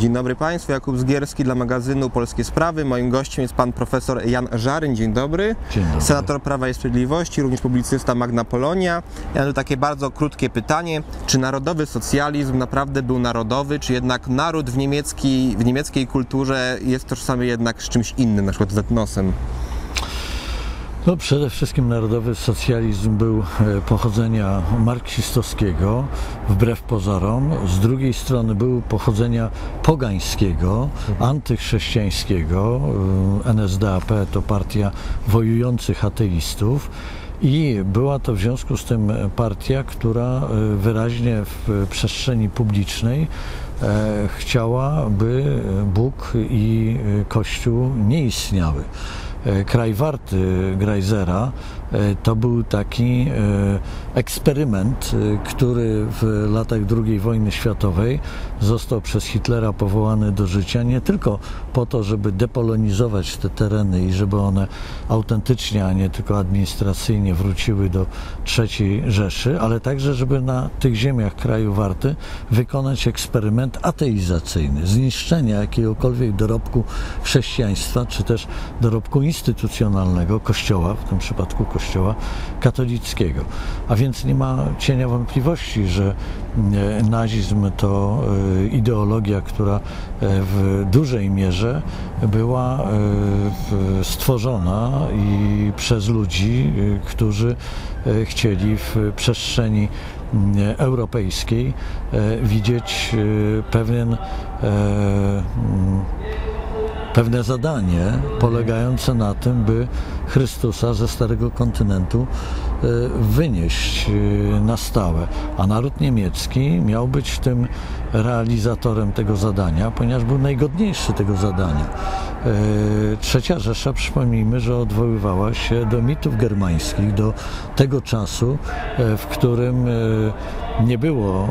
Dzień dobry Państwu, Jakub Zgierski dla magazynu Polskie Sprawy. Moim gościem jest pan profesor Jan Żaryn. Dzień dobry. Dzień dobry. Senator Prawa i Sprawiedliwości, również publicysta Magna Polonia. Ja mam takie bardzo krótkie pytanie. Czy narodowy socjalizm naprawdę był narodowy, czy jednak naród w, niemieckiej, w niemieckiej kulturze jest tożsamy jednak z czymś innym, na przykład z etnosem? No, przede wszystkim narodowy socjalizm był e, pochodzenia marksistowskiego, wbrew pozorom. Z drugiej strony był pochodzenia pogańskiego, antychrześcijańskiego. E, NSDAP to partia wojujących ateistów. I była to w związku z tym partia, która e, wyraźnie w przestrzeni publicznej chciała, by Bóg i Kościół nie istniały. E, kraj warty Greisera e, to był taki e, eksperyment, który w latach II wojny światowej został przez Hitlera powołany do życia nie tylko po to, żeby depolonizować te tereny i żeby one autentycznie, a nie tylko administracyjnie wróciły do III Rzeszy, ale także, żeby na tych ziemiach kraju warty wykonać eksperyment ateizacyjny, zniszczenia jakiegokolwiek dorobku chrześcijaństwa, czy też dorobku instytucjonalnego Kościoła, w tym przypadku Kościoła katolickiego. A więc nie ma cienia wątpliwości, że e, nazizm to e, ideologia, która e, w dużej mierze była stworzona i przez ludzi, którzy chcieli w przestrzeni europejskiej widzieć pewien pewne zadanie polegające na tym, by Chrystusa ze Starego Kontynentu e, wynieść e, na stałe. A naród niemiecki miał być tym realizatorem tego zadania, ponieważ był najgodniejszy tego zadania. E, Trzecia Rzesza, przypomnijmy, że odwoływała się do mitów germańskich, do tego czasu, w którym nie było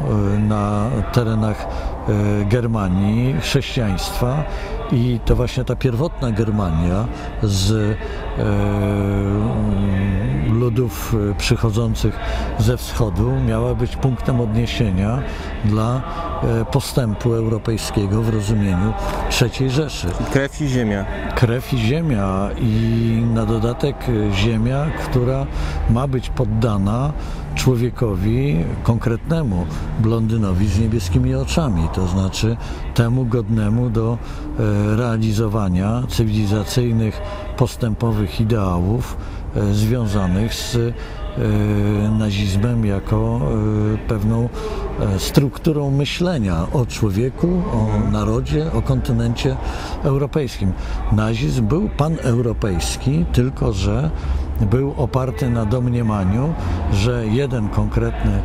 na terenach Germanii chrześcijaństwa i to właśnie ta pierwotna Germania z e, ludów przychodzących ze wschodu miała być punktem odniesienia dla e, postępu europejskiego w rozumieniu III Rzeszy. Krew i ziemia. Krew i ziemia i na dodatek ziemia, która ma być poddana człowiekowi konkretnemu, blondynowi z niebieskimi oczami, to znaczy temu godnemu do e, realizowania cywilizacyjnych, postępowych ideałów e, związanych z e, nazizmem jako pewną strukturą myślenia o człowieku, o narodzie, o kontynencie europejskim. Nazizm był paneuropejski, tylko że był oparty na domniemaniu, że jeden konkretny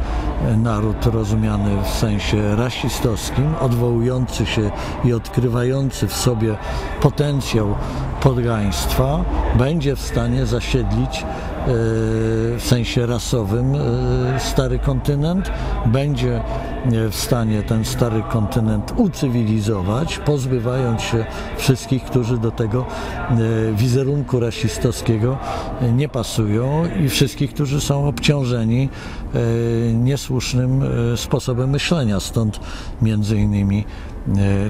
naród rozumiany w sensie rasistowskim, odwołujący się i odkrywający w sobie potencjał podgaństwa, będzie w stanie zasiedlić w sensie rasowym e, stary kontynent, będzie e, w stanie ten stary kontynent ucywilizować, pozbywając się wszystkich, którzy do tego e, wizerunku rasistowskiego nie pasują i wszystkich, którzy są obciążeni niesłusznym sposobem myślenia. Stąd między innymi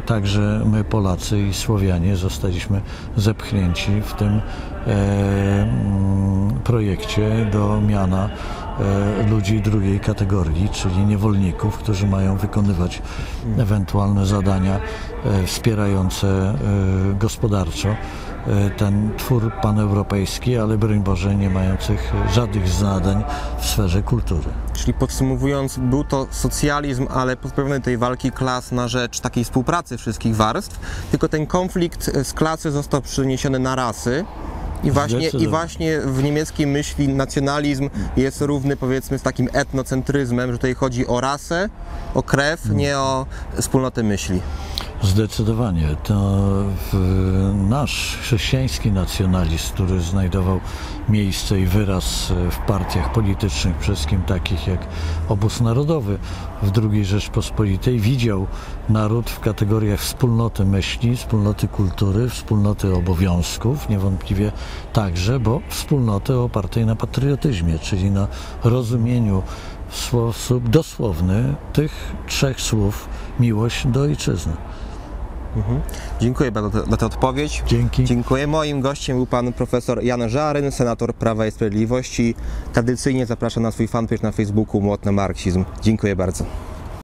także my Polacy i Słowianie zostaliśmy zepchnięci w tym projekcie do miana e, ludzi drugiej kategorii, czyli niewolników, którzy mają wykonywać ewentualne zadania e, wspierające e, gospodarczo ten twór paneuropejski, ale broń Boże nie mających żadnych zadań w sferze kultury. Czyli podsumowując, był to socjalizm, ale pozbawiony tej walki klas na rzecz takiej współpracy wszystkich warstw, tylko ten konflikt z klasy został przeniesiony na rasy, i właśnie, I właśnie w niemieckiej myśli nacjonalizm jest równy powiedzmy z takim etnocentryzmem, że tutaj chodzi o rasę, o krew, hmm. nie o wspólnotę myśli. Zdecydowanie. To nasz chrześcijański nacjonalizm, który znajdował miejsce i wyraz w partiach politycznych, przede wszystkim takich jak Obóz Narodowy w II Rzeczpospolitej, widział naród w kategoriach wspólnoty myśli, wspólnoty kultury, wspólnoty obowiązków, niewątpliwie także, bo wspólnoty opartej na patriotyzmie, czyli na rozumieniu w sposób dosłowny tych trzech słów miłość do ojczyzny. Dziękuję bardzo za tę odpowiedź. Dzięki. Dziękuję. Moim gościem był pan profesor Jan Żaryn, senator Prawa i Sprawiedliwości. Tradycyjnie zapraszam na swój fanpage na Facebooku Młot na Marksizm. Dziękuję bardzo.